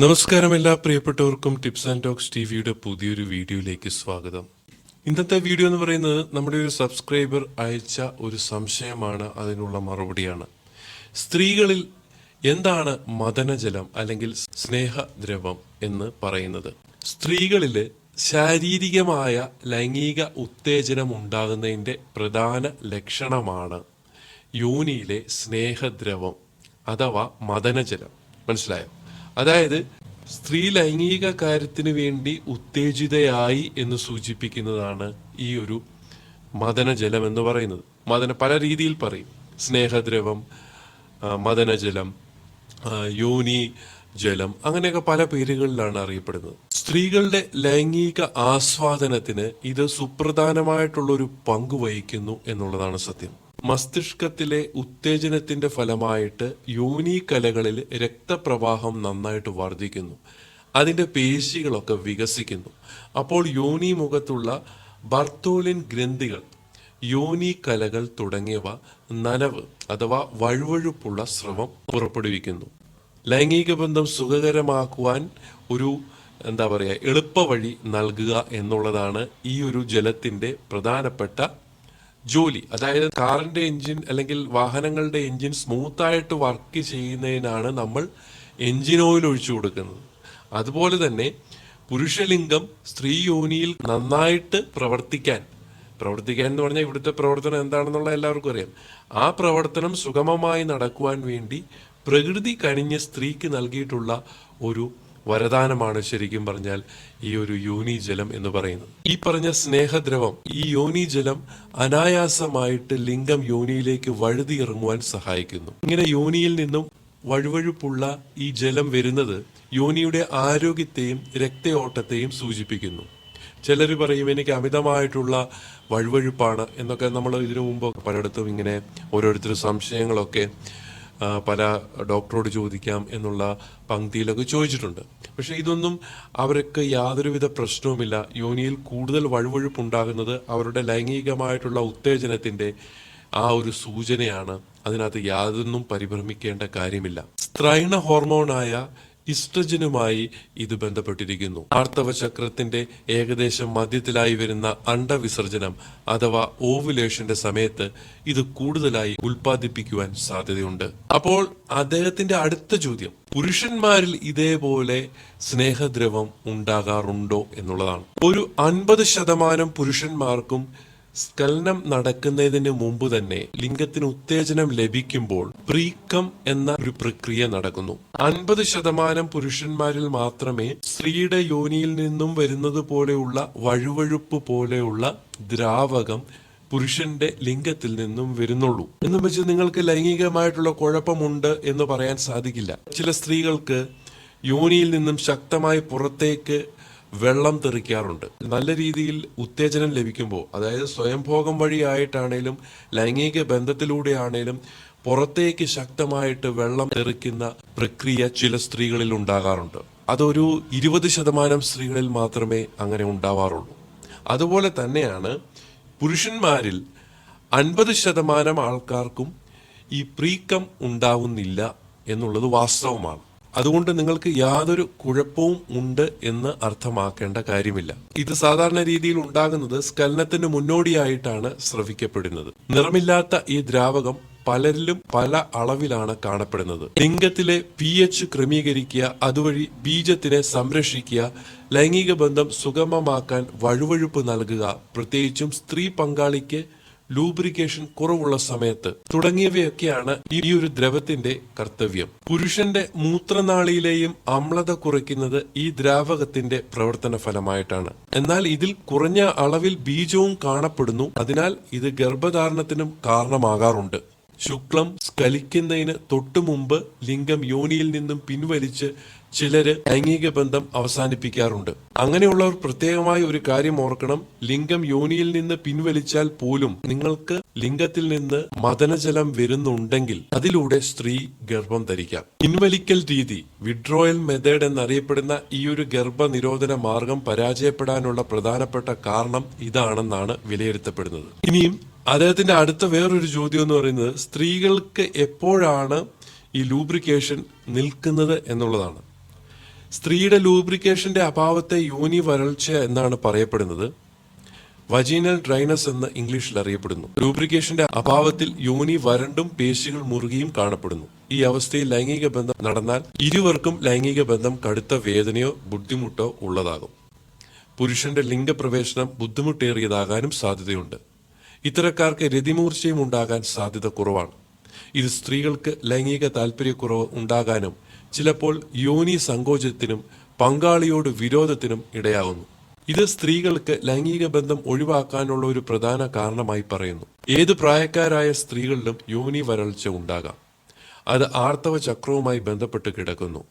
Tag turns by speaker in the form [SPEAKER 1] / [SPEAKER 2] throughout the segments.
[SPEAKER 1] നമസ്കാരം എല്ലാ പ്രിയപ്പെട്ടവർക്കും ടിപ്സ് ആൻഡ് ടോക്സ് ടി വിയുടെ പുതിയൊരു വീഡിയോയിലേക്ക് സ്വാഗതം. ഇന്നത്തെ വീഡിയോ എന്ന് പറയുന്നത് നമ്മുടെ ഒരു സബ്സ്ക്രൈബർ അയച്ച ഒരു സംശയമാണ് അതിനുള്ള മറുപടിയാണ്. സ്ത്രീകളിൽ എന്താണ് മദനജലം അല്ലെങ്കിൽ സ്നേഹദ്രവം എന്ന് പറയുന്നത്? സ്ത്രീകളിൽ ശാരീരികമായ ലൈംഗിക ഉത്തേജനം ഉണ്ടാകുന്നതിന്റെ പ്രധാന ലക്ഷണമാണ് യോനിയിലെ സ്നേഹദ്രവം അഥവാ മദനജലം. മനസ്സിലായോ? അതായത് സ്ത്രീ ലൈംഗിക കാര്യത്തിന് വേണ്ടി ഉത്തേജിതയായി എന്ന് സൂചിപ്പിക്കുന്നതാണ് ഈ ഒരു മദനജലം എന്ന് പറയുന്നത്. മദന പല രീതിയിൽ പറയും. സ്നേഹദ്രവം മദനജലം യോനി ജലം അങ്ങനെയൊക്കെ പല പേരുകളിലാണ് അറിയപ്പെടുന്നത്. സ്ത്രീകളുടെ ലൈംഗിക ആസ്വാദനത്തിന് ഇത് സുപ്രധാനമായിട്ടുള്ള ഒരു പങ്ക് വഹിക്കുന്നു എന്നുള്ളതാണ് സത്യം. മസ്തിഷ്കത്തിലെ ഉത്തേജനത്തിന്റെ ഫലമായിട്ട് യോനി കലകളിൽ രക്തപ്രവാഹം നന്നായിട്ട് വർദ്ധിക്കുന്നു. അതിന്റെ പേശികളൊക്കെ വികസിക്കുന്നു. അപ്പോൾ യോനി മുഖത്തുള്ള ബർത്തോലിൻ ഗ്രന്ഥികൾ യോനി കലകൾ തുടങ്ങിയവ നനവ് അഥവാ വഴുവഴുപ്പുള്ള സ്രവം പുറപ്പെടുവിക്കുന്നു. ലൈംഗിക ബന്ധം സുഖകരമാക്കുവാൻ ഒരു എന്താ പറയുക എളുപ്പവഴി നൽകുക എന്നുള്ളതാണ് ഈ ഒരു ജലത്തിന്റെ പ്രധാനപ്പെട്ട ജോലി അതായത് കാറിന്റെ എഞ്ചിൻ അല്ലെങ്കിൽ വാഹനങ്ങളുടെ എഞ്ചിൻ സ്മൂത്ത് ആയിട്ട് വർക്ക് ചെയ്യുന്നതിനാണ് നമ്മൾ എഞ്ചിൻ ഓയിൽ ഒഴിച്ചു കൊടുക്കുന്നത്. അതുപോലെ തന്നെ പുരുഷലിംഗം സ്ത്രീ യോനിയിൽ നന്നായിട്ട് പ്രവർത്തിക്കാൻ പ്രവർത്തിക്കാൻ എന്ന് പറഞ്ഞാൽ ഇവിടുത്തെ പ്രവർത്തനം എന്താണെന്നുള്ള എല്ലാവർക്കും അറിയാം. ആ പ്രവർത്തനം സുഗമമായി നടക്കുവാൻ വേണ്ടി പ്രകൃതി കനിഞ്ഞ് സ്ത്രീക്ക് നൽകിയിട്ടുള്ള ഒരു വരദാനമാണ് ശരിക്കും പറഞ്ഞാൽ ഈ ഒരു യോനി ജലം എന്ന് പറയുന്നത്. ഈ പറഞ്ഞ സ്നേഹദ്രവം ഈ യോനി ജലം അനായാസമായിട്ട് ലിംഗം യോനിയിലേക്ക് വഴുതി ഇറങ്ങുവാൻ സഹായിക്കുന്നു. ഇങ്ങനെ യോനിയിൽ നിന്നും വഴുവഴുപ്പുള്ള ഈ ജലം വരുന്നത് യോനിയുടെ ആരോഗ്യത്തെയും രക്തയോട്ടത്തെയും സൂചിപ്പിക്കുന്നു. ചിലർ പറയും എനിക്ക് അമിതമായിട്ടുള്ള വഴുവഴുപ്പാണ് എന്നൊക്കെ നമ്മൾ ഇതിനു മുമ്പ് പലയിടത്തും ഇങ്ങനെ ഓരോരുത്തർ സംശയങ്ങളൊക്കെ പല ഡോക്ടറോട് ചോദിക്കാം എന്നുള്ള പങ്ക്തിയിലൊക്കെ ചോദിച്ചിട്ടുണ്ട്. പക്ഷെ ഇതൊന്നും അവർക്ക് യാതൊരുവിധ പ്രശ്നവുമില്ല. യോനിയിൽ കൂടുതൽ വഴുവഴുപ്പുണ്ടാകുന്നത് അവരുടെ ലൈംഗികമായിട്ടുള്ള ഉത്തേജനത്തിന്റെ ആ ഒരു സൂചനയാണ്. അതിനകത്ത് യാതൊന്നും പരിഭ്രമിക്കേണ്ട കാര്യമില്ല. സ്ത്രൈണ ഹോർമോണായ ഇസ്ട്രജനുമായി ഇത് ബന്ധപ്പെട്ടിരിക്കുന്നു. ആർത്തവ ചക്രത്തിന്റെ ഏകദേശം മധ്യത്തിലായി വരുന്ന അണ്ടവിസർജനം അഥവാ ഓവുലേഷന്റെ സമയത്ത് ഇത് കൂടുതലായി ഉൽപ്പാദിപ്പിക്കുവാൻ സാധ്യതയുണ്ട്. അപ്പോൾ അദ്ദേഹത്തിന്റെ അടുത്ത ചോദ്യം പുരുഷന്മാരിൽ ഇതേപോലെ സ്നേഹദ്രവം ഉണ്ടാകാറുണ്ടോ എന്നുള്ളതാണ്. ഒരു അൻപത് ശതമാനം പുരുഷന്മാർക്കും സ്ഖലനം നടക്കുന്നതിന് മുമ്പ് തന്നെ ലിംഗത്തിന് ഉത്തേജനം ലഭിക്കുമ്പോൾ പ്രീക്കം എന്ന ഒരു പ്രക്രിയ നടക്കുന്നു. അൻപത് ശതമാനം പുരുഷന്മാരിൽ മാത്രമേ സ്ത്രീയുടെ യോനിയിൽ നിന്നും വരുന്നത് പോലെയുള്ള വഴുവഴുപ്പ് പോലെയുള്ള ദ്രാവകം പുരുഷന്റെ ലിംഗത്തിൽ നിന്നും വരുന്നുള്ളൂ. എന്ന് വെച്ച് നിങ്ങൾക്ക് ലൈംഗികമായിട്ടുള്ള കുഴപ്പമുണ്ട് എന്ന് പറയാൻ സാധിക്കില്ല. ചില സ്ത്രീകൾക്ക് യോനിയിൽ നിന്നും ശക്തമായി പുറത്തേക്ക് വെള്ളം തെറിക്കാറുണ്ട്. നല്ല രീതിയിൽ ഉത്തേജനം ലഭിക്കുമ്പോൾ അതായത് സ്വയംഭോഗം വഴിയായിട്ടാണേലും ലൈംഗിക ബന്ധത്തിലൂടെയാണേലും പുറത്തേക്ക് ശക്തമായിട്ട് വെള്ളം തെറിക്കുന്ന പ്രക്രിയ ചില സ്ത്രീകളിൽ ഉണ്ടാകാറുണ്ട്. അതൊരു ഇരുപത് ശതമാനം സ്ത്രീകളിൽ മാത്രമേ അങ്ങനെ ഉണ്ടാവാറുള്ളൂ. അതുപോലെ തന്നെയാണ് പുരുഷന്മാരിൽ അൻപത് ശതമാനം ആൾക്കാർക്കും ഈ പ്രീക്കം ഉണ്ടാവുന്നില്ല എന്നുള്ളത് വാസ്തവമാണ്. അതുകൊണ്ട് നിങ്ങൾക്ക് യാതൊരു കുഴപ്പവും ഉണ്ട് എന്ന് അർത്ഥമാക്കേണ്ട കാര്യമില്ല. ഇത് സാധാരണ രീതിയിൽ ഉണ്ടാകുന്നത് സ്കലനത്തിന് മുന്നോടിയായിട്ടാണ് സ്രവിക്കപ്പെടുന്നത് നിറമില്ലാത്ത ഈ ദ്രാവകം പലരിലും പല അളവിലാണ് കാണപ്പെടുന്നത്. ലിംഗത്തിലെ പി എച്ച് ക്രമീകരിക്കുക അതുവഴി ബീജത്തിനെ സംരക്ഷിക്കുക ലൈംഗിക ബന്ധം സുഗമമാക്കാൻ വഴുവഴുപ്പ് നൽകുക പ്രത്യേകിച്ചും സ്ത്രീ പങ്കാളിക്ക് ലൂബ്രിക്കേഷൻ കുറവുള്ള സമയത്ത് തുടങ്ങിയവയൊക്കെയാണ് ഈ ഒരു ദ്രവത്തിന്റെ കർത്തവ്യം. പുരുഷന്റെ മൂത്രനാളിയിലെയും അമ്ലത കുറയ്ക്കുന്നത് ഈ ദ്രാവകത്തിന്റെ പ്രവർത്തന ഫലമായിട്ടാണ് എന്നാൽ ഇതിൽ കുറഞ്ഞ അളവിൽ ബീജവും കാണപ്പെടുന്നു. അതിനാൽ ഇത് ഗർഭധാരണത്തിനും കാരണമാകാറുണ്ട്. ശുക്ലം സ്കലിക്കുന്നതിന് തൊട്ടുമുമ്പ് ലിംഗം യോനിയിൽ നിന്നും പിൻവലിച്ച് ചിലര് ലൈംഗിക ബന്ധം അവസാനിപ്പിക്കാറുണ്ട്. അങ്ങനെയുള്ളവർ പ്രത്യേകമായി ഒരു കാര്യം ഓർക്കണം. ലിംഗം യോനിയിൽ നിന്ന് പിൻവലിച്ചാൽ പോലും നിങ്ങൾക്ക് ലിംഗത്തിൽ നിന്ന് മദനജലം വരുന്നുണ്ടെങ്കിൽ അതിലൂടെ സ്ത്രീ ഗർഭം ധരിക്കാം. പിൻവലിക്കൽ രീതി വിഡ്രോയൽ മെത്തേഡ് എന്നറിയപ്പെടുന്ന ഈ ഒരു ഗർഭനിരോധന മാർഗം പരാജയപ്പെടാനുള്ള പ്രധാനപ്പെട്ട കാരണം ഇതാണെന്നാണ് വിലയിരുത്തപ്പെടുന്നത്. ഇനിയും അദ്ദേഹത്തിന്റെ അടുത്ത വേറൊരു ചോദ്യം എന്ന് പറയുന്നത് സ്ത്രീകൾക്ക് എപ്പോഴാണ് ഈ ലൂബ്രിക്കേഷൻ നിൽക്കുന്നത് എന്നുള്ളതാണ്. സ്ത്രീയുടെ ലൂബ്രിക്കേഷന്റെ അഭാവത്തെ യോനി വരൾച്ച എന്നാണ് പറയപ്പെടുന്നത്. വജീനൽ ഡ്രൈനസ് എന്ന് ഇംഗ്ലീഷിൽ അറിയപ്പെടുന്നു. ലൂബ്രിക്കേഷന്റെ അഭാവത്തിൽ യോനി വരണ്ടും പേശികൾ മുറുകിയും കാണപ്പെടുന്നു. ഈ അവസ്ഥയിൽ ലൈംഗിക ബന്ധം നടന്നാൽ ഇരുവർക്കും ലൈംഗിക ബന്ധം കടുത്ത വേദനയോ ബുദ്ധിമുട്ടോ ഉള്ളതാകും. പുരുഷന്റെ ലിംഗപ്രവേശനം ബുദ്ധിമുട്ടേറിയതാകാനും സാധ്യതയുണ്ട്. ഇത്തരക്കാർക്ക് രതിമൂർച്ചയും ഉണ്ടാകാൻ സാധ്യത കുറവാണ്. ഇത് സ്ത്രീകൾക്ക് ലൈംഗിക താല്പര്യക്കുറവ് ഉണ്ടാകാനും ചിലപ്പോൾ യോനി സങ്കോചത്തിനും പങ്കാളിയോട് വിരോധത്തിനും ഇടയാകുന്നു. ഇത് സ്ത്രീകൾക്ക് ലൈംഗിക ബന്ധം ഒഴിവാക്കാനുള്ള ഒരു പ്രധാന കാരണമായി പറയുന്നു. ഏത് പ്രായക്കാരായ സ്ത്രീകളിലും യോനി വരൾച്ച ഉണ്ടാകാം. അത് ആർത്തവ ചക്രവുമായി ബന്ധപ്പെട്ട് കിടക്കുന്നു.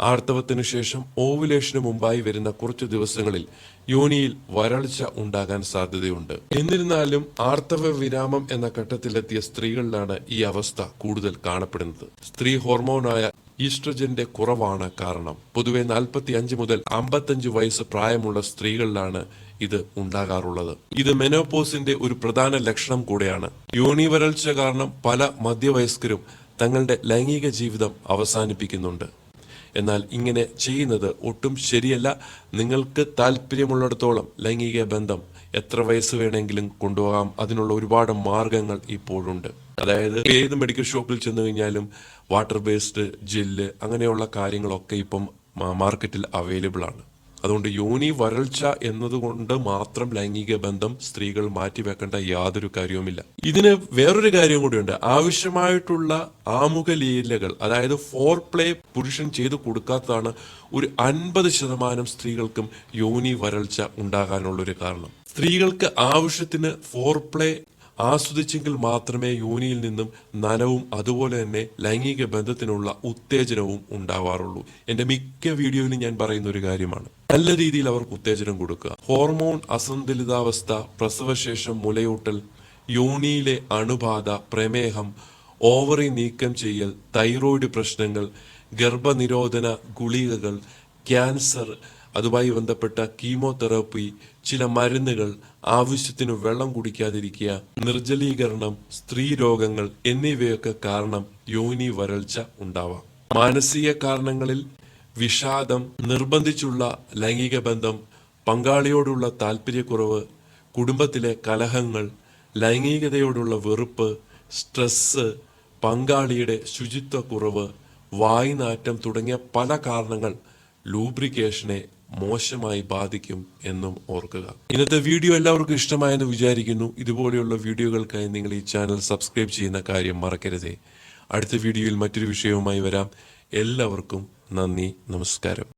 [SPEAKER 1] ആർത്തവത്തിനു ശേഷം ഓവുലേഷന് മുമ്പായി വരുന്ന കുറച്ചു ദിവസങ്ങളിൽ യോനിയിൽ വരൾച്ച ഉണ്ടാകാൻ സാധ്യതയുണ്ട്. എന്നിരുന്നാലും ആർത്തവ വിരാമം എന്ന ഘട്ടത്തിലെത്തിയ സ്ത്രീകളിലാണ് ഈ അവസ്ഥ കൂടുതൽ കാണപ്പെടുന്നത്. സ്ത്രീ ഹോർമോണായ ഈസ്ട്രജന്റെ കുറവാണ് കാരണം പൊതുവെ നാൽപ്പത്തി അഞ്ച് മുതൽ അമ്പത്തഞ്ച് വയസ്സ് പ്രായമുള്ള സ്ത്രീകളിലാണ് ഇത് ഉണ്ടാകാറുള്ളത്. ഇത് മെനോപോസിന്റെ ഒരു പ്രധാന ലക്ഷണം കൂടെയാണ്. യോനി വരൾച്ച കാരണം പല മധ്യവയസ്കരും തങ്ങളുടെ ലൈംഗിക ജീവിതം അവസാനിപ്പിക്കുന്നുണ്ട്. എന്നാൽ ഇങ്ങനെ ചെയ്യുന്നത് ഒട്ടും ശരിയല്ല. നിങ്ങൾക്ക് താല്പര്യമുള്ളിടത്തോളം ലൈംഗിക ബന്ധം എത്ര വയസ്സ് വേണമെങ്കിലും കൊണ്ടുപോകാം. അതിനുള്ള ഒരുപാട് മാർഗങ്ങൾ ഇപ്പോഴുണ്ട്. അതായത് ഏത് മെഡിക്കൽ ഷോപ്പിൽ ചെന്ന് കഴിഞ്ഞാലും വാട്ടർ ബേസ്ഡ് ജെല്ല് അങ്ങനെയുള്ള കാര്യങ്ങളൊക്കെ ഇപ്പം മാർക്കറ്റിൽ അവൈലബിൾ ആണ്. അതുകൊണ്ട് യോനി വരൾച്ച എന്നതുകൊണ്ട് മാത്രം ലൈംഗിക ബന്ധം സ്ത്രീകൾ മാറ്റിവെക്കേണ്ട യാതൊരു കാര്യവുമില്ല. ഇതിന് വേറൊരു കാര്യം കൂടിയുണ്ട്. ആവശ്യമായിട്ടുള്ള ആമുഖ ലീലകൾ അതായത് ഫോർ പ്ലേ പുരുഷൻ ചെയ്തു കൊടുക്കാത്തതാണ് ഒരു അൻപത് ശതമാനം സ്ത്രീകൾക്കും യോനി വരൾച്ച ഉണ്ടാകാനുള്ളൊരു കാരണം. സ്ത്രീകൾക്ക് ആവശ്യത്തിന് ഫോർ പ്ലേ ആസ്വദിച്ചെങ്കിൽ മാത്രമേ യോനിയിൽ നിന്നും നനവും അതുപോലെ തന്നെ ലൈംഗിക ബന്ധത്തിനുള്ള ഉത്തേജനവും ഉണ്ടാവാറുള്ളൂ. എന്റെ മിക്ക വീഡിയോയിലും ഞാൻ പറയുന്ന ഒരു കാര്യമാണ്. നല്ല രീതിയിൽ അവർക്ക് ഉത്തേജനം കൊടുക്കുക. ഹോർമോൺ അസന്തുലിതാവസ്ഥ പ്രസവശേഷം മുലയൂട്ടൽ യോനിയിലെ അണുബാധ പ്രമേഹം ഓവറി നീക്കം ചെയ്യൽ തൈറോയിഡ് പ്രശ്നങ്ങൾ ഗർഭനിരോധന ഗുളികകൾ ക്യാൻസർ അതുമായി ബന്ധപ്പെട്ട കീമോതെറാപ്പി ചില മരുന്നുകൾ ആവശ്യത്തിന് വെള്ളം കുടിക്കാതിരിക്കുക നിർജലീകരണം സ്ത്രീ രോഗങ്ങൾ എന്നിവയൊക്കെ കാരണം യോനി വരൾച്ച ഉണ്ടാവാം. മാനസിക കാരണങ്ങളിൽ വിഷാദം നിർബന്ധിച്ചുള്ള ലൈംഗിക ബന്ധം പങ്കാളിയോടുള്ള താല്പര്യക്കുറവ് കുടുംബത്തിലെ കലഹങ്ങൾ ലൈംഗികതയോടുള്ള വെറുപ്പ് സ്ട്രെസ് പങ്കാളിയുടെ ശുചിത്വക്കുറവ് വായ്നാറ്റം തുടങ്ങിയ പല കാരണങ്ങൾ ലൂബ്രിക്കേഷനെ മോശമായി ബാധിക്കും എന്നും ഓർക്കുക. ഇന്നത്തെ വീഡിയോ എല്ലാവർക്കും ഇഷ്ടമായെന്ന് വിചാരിക്കുന്നു. ഇതുപോലെയുള്ള വീഡിയോകൾക്കായി നിങ്ങൾ ഈ ചാനൽ സബ്സ്ക്രൈബ് ചെയ്യുന്ന കാര്യം മറക്കരുതേ. അടുത്ത വീഡിയോയിൽ മറ്റൊരു വിഷയവുമായി വരാം. എല്ലാവർക്കും നന്ദി നമസ്കാരം.